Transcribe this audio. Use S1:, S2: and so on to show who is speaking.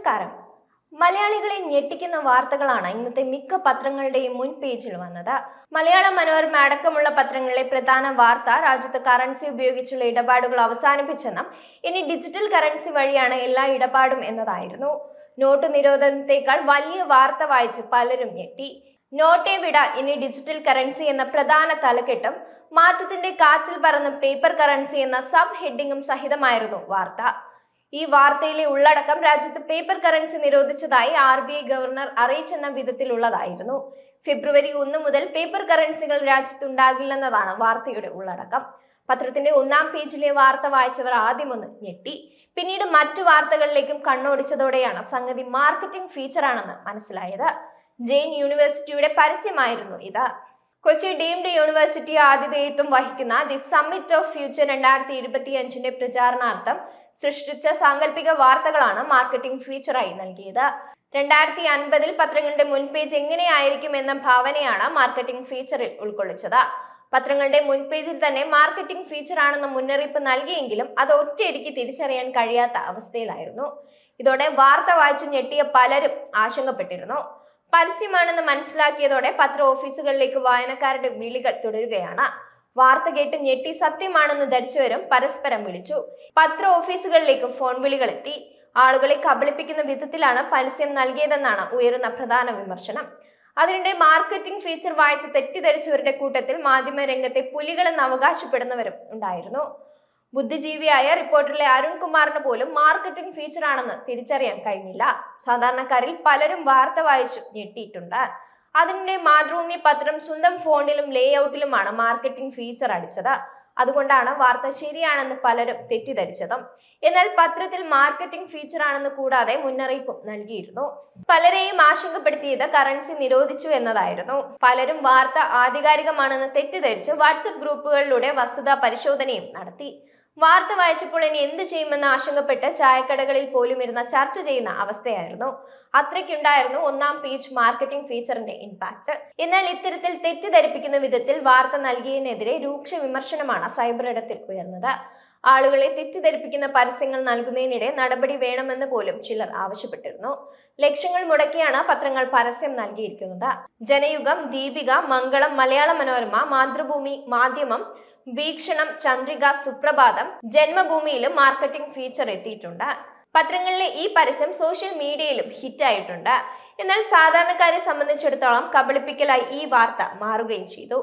S1: നമസ്കാരം. മലയാളികളെ ഞെട്ടിക്കുന്ന വാർത്തകളാണ് ഇന്നത്തെ മിക്ക പത്രങ്ങളുടെയും മുൻ പേജിൽ വന്നത്. മലയാള മനോരമ അടക്കമുള്ള പത്രങ്ങളിലെ പ്രധാന വാർത്ത രാജ്യത്ത് കറൻസി ഉപയോഗിച്ചുള്ള ഇടപാടുകൾ അവസാനിപ്പിച്ചെന്നും ഇനി ഡിജിറ്റൽ കറൻസി വഴിയാണ് എല്ലാ ഇടപാടും എന്നതായിരുന്നു. നോട്ട് നിരോധനത്തെക്കാൾ വലിയ വാർത്ത വായിച്ച് പലരും ഞെട്ടി. നോട്ടേ വിട ഇനി ഡിജിറ്റൽ കറൻസി എന്ന പ്രധാന തലക്കെട്ടും മാറ്റത്തിന്റെ കാറ്റിൽ പറന്ന പേപ്പർ കറൻസി എന്ന സബ് ഹെഡിങ്ങും സഹിതമായിരുന്നു വാർത്ത. ഈ വാർത്തയിലെ ഉള്ളടക്കം രാജ്യത്ത് പേപ്പർ കറൻസി നിരോധിച്ചതായി ആർ ബി ഐ ഗവർണർ അറിയിച്ചെന്ന വിധത്തിലുള്ളതായിരുന്നു. ഫെബ്രുവരി ഒന്ന് മുതൽ പേപ്പർ കറൻസികൾ രാജ്യത്തുണ്ടാകില്ലെന്നതാണ് വാർത്തയുടെ ഉള്ളടക്കം. പത്രത്തിന്റെ ഒന്നാം പേജിലെ വാർത്ത വായിച്ചവർ ആദ്യം ഒന്ന് ഞെട്ടി. പിന്നീട് മറ്റു വാർത്തകളിലേക്കും കണ്ണോടിച്ചതോടെയാണ് സംഗതി മാർക്കറ്റിംഗ് ഫീച്ചറാണെന്ന് മനസ്സിലായത്. ജെയിൻ യൂണിവേഴ്സിറ്റിയുടെ പരസ്യമായിരുന്നു ഇത്. കൊച്ചി ഡീംഡ് യൂണിവേഴ്സിറ്റി ആതിഥേയത്വം വഹിക്കുന്ന ദി സമ്മിറ്റ് ഓഫ് ഫ്യൂച്ചർ രണ്ടായിരത്തി ഇരുപത്തി അഞ്ചിന്റെ പ്രചാരണാർത്ഥം സൃഷ്ടിച്ച സാങ്കല്പിക വാർത്തകളാണ് മാർക്കറ്റിംഗ് ഫീച്ചറായി നൽകിയത്. രണ്ടായിരത്തി അൻപതിൽ പത്രങ്ങളുടെ മുൻപേജ് എങ്ങനെയായിരിക്കും എന്ന ഭാവനയാണ് മാർക്കറ്റിംഗ് ഫീച്ചറിൽ ഉൾക്കൊള്ളിച്ചത്. പത്രങ്ങളുടെ മുൻപേജിൽ തന്നെ മാർക്കറ്റിംഗ് ഫീച്ചറാണെന്ന മുന്നറിയിപ്പ് നൽകിയെങ്കിലും അത് ഒറ്റയടിക്ക് തിരിച്ചറിയാൻ കഴിയാത്ത അവസ്ഥയിലായിരുന്നു. ഇതോടെ വാർത്ത വായിച്ചു ഞെട്ടിയ പലരും ആശങ്കപ്പെട്ടിരുന്നു. പരസ്യമാണെന്ന് മനസ്സിലാക്കിയതോടെ പത്ര ഓഫീസുകളിലേക്ക് വായനക്കാരുടെ വിളികൾ തുടരുകയാണ്. വാർത്ത കേട്ട് ഞെട്ടി സത്യമാണെന്ന് ധരിച്ചവരും പരസ്പരം വിളിച്ചു. പത്ര ഓഫീസുകളിലേക്ക് ഫോൺ വിളികൾ എത്തി ആളുകളെ കബളിപ്പിക്കുന്ന വിധത്തിലാണ് പരസ്യം നൽകിയതെന്നാണ് ഉയരുന്ന പ്രധാന വിമർശനം. അതിനിടെ മാർക്കറ്റിംഗ് ഫീച്ചർ വായിച്ച് തെറ്റിദ്ധരിച്ചവരുടെ കൂട്ടത്തിൽ മാധ്യമ രംഗത്തെ പുലികളെന്ന് അവകാശപ്പെടുന്നവരും ഉണ്ടായിരുന്നു. ബുദ്ധിജീവിയായ റിപ്പോർട്ടറിലെ അരുൺ കുമാറിന് പോലും മാർക്കറ്റിംഗ് ഫീച്ചർ ആണെന്ന് തിരിച്ചറിയാൻ കഴിഞ്ഞില്ല. സാധാരണക്കാരിൽ പലരും വാർത്ത വായിച്ചു ഞെട്ടിയിട്ടുണ്ട്. അതിനിടെ മാതൃഭൂമി പത്രം സ്വന്തം ഫോണിലും ലേഔട്ടിലുമാണ് മാർക്കറ്റിംഗ് ഫീച്ചർ അടിച്ചത്. അതുകൊണ്ടാണ് വാർത്ത ശരിയാണെന്ന് പലരും തെറ്റിദ്ധരിച്ചതും. എന്നാൽ പത്രത്തിൽ മാർക്കറ്റിംഗ് ഫീച്ചർ ആണെന്ന് കൂടാതെ മുന്നറിയിപ്പും നൽകിയിരുന്നു. പലരെയും ആശങ്കപ്പെടുത്തിയത് കറൻസി നിരോധിച്ചു എന്നതായിരുന്നു. പലരും വാർത്ത ആധികാരികമാണെന്ന് തെറ്റിദ്ധരിച്ച് വാട്സപ്പ് ഗ്രൂപ്പുകളിലൂടെ വസ്തുതാ പരിശോധനയും നടത്തി. വാർത്ത വായിച്ചപ്പോൾ ഇനി എന്ത് ചെയ്യുമെന്ന് ആശങ്കപ്പെട്ട് ചായക്കടകളിൽ പോലും ഇരുന്ന ചർച്ച ചെയ്യുന്ന അവസ്ഥയായിരുന്നു. അത്രയ്ക്കുണ്ടായിരുന്നു ഒന്നാം പേജ് മാർക്കറ്റിംഗ് ഫീച്ചറിന്റെ ഇമ്പാക്ട് എന്നാൽ ഇത്തരത്തിൽ തെറ്റിദ്ധരിപ്പിക്കുന്ന വിധത്തിൽ വാർത്ത നൽകിയതിനെതിരെ രൂക്ഷ വിമർശനമാണ് സൈബർ ഇടത്തിൽ ഉയർന്നത്. ആളുകളെ തെറ്റിദ്ധരിപ്പിക്കുന്ന പരസ്യങ്ങൾ നൽകുന്നതിനിടെ നടപടി വേണമെന്ന് പോലും ചിലർ ആവശ്യപ്പെട്ടിരുന്നു. ലക്ഷങ്ങൾ മുടക്കിയാണ് പത്രങ്ങൾ പരസ്യം നൽകിയിരിക്കുന്നത്. ജനയുഗം ദീപിക മംഗളം മലയാള മനോരമ മാതൃഭൂമി മാധ്യമം വീക്ഷണം ചന്ദ്രിക സുപ്രഭാതം ജന്മഭൂമിയിലും മാർക്കറ്റിംഗ് ഫീച്ചർ എത്തിയിട്ടുണ്ട്. പത്രങ്ങളിലെ ഈ പരസ്യം സോഷ്യൽ മീഡിയയിലും ഹിറ്റായിട്ടുണ്ട് എന്നാൽ സാധാരണക്കാരെ സംബന്ധിച്ചിടത്തോളം കബളിപ്പിക്കലായി ഈ വാർത്ത മാറുകയും ചെയ്തു.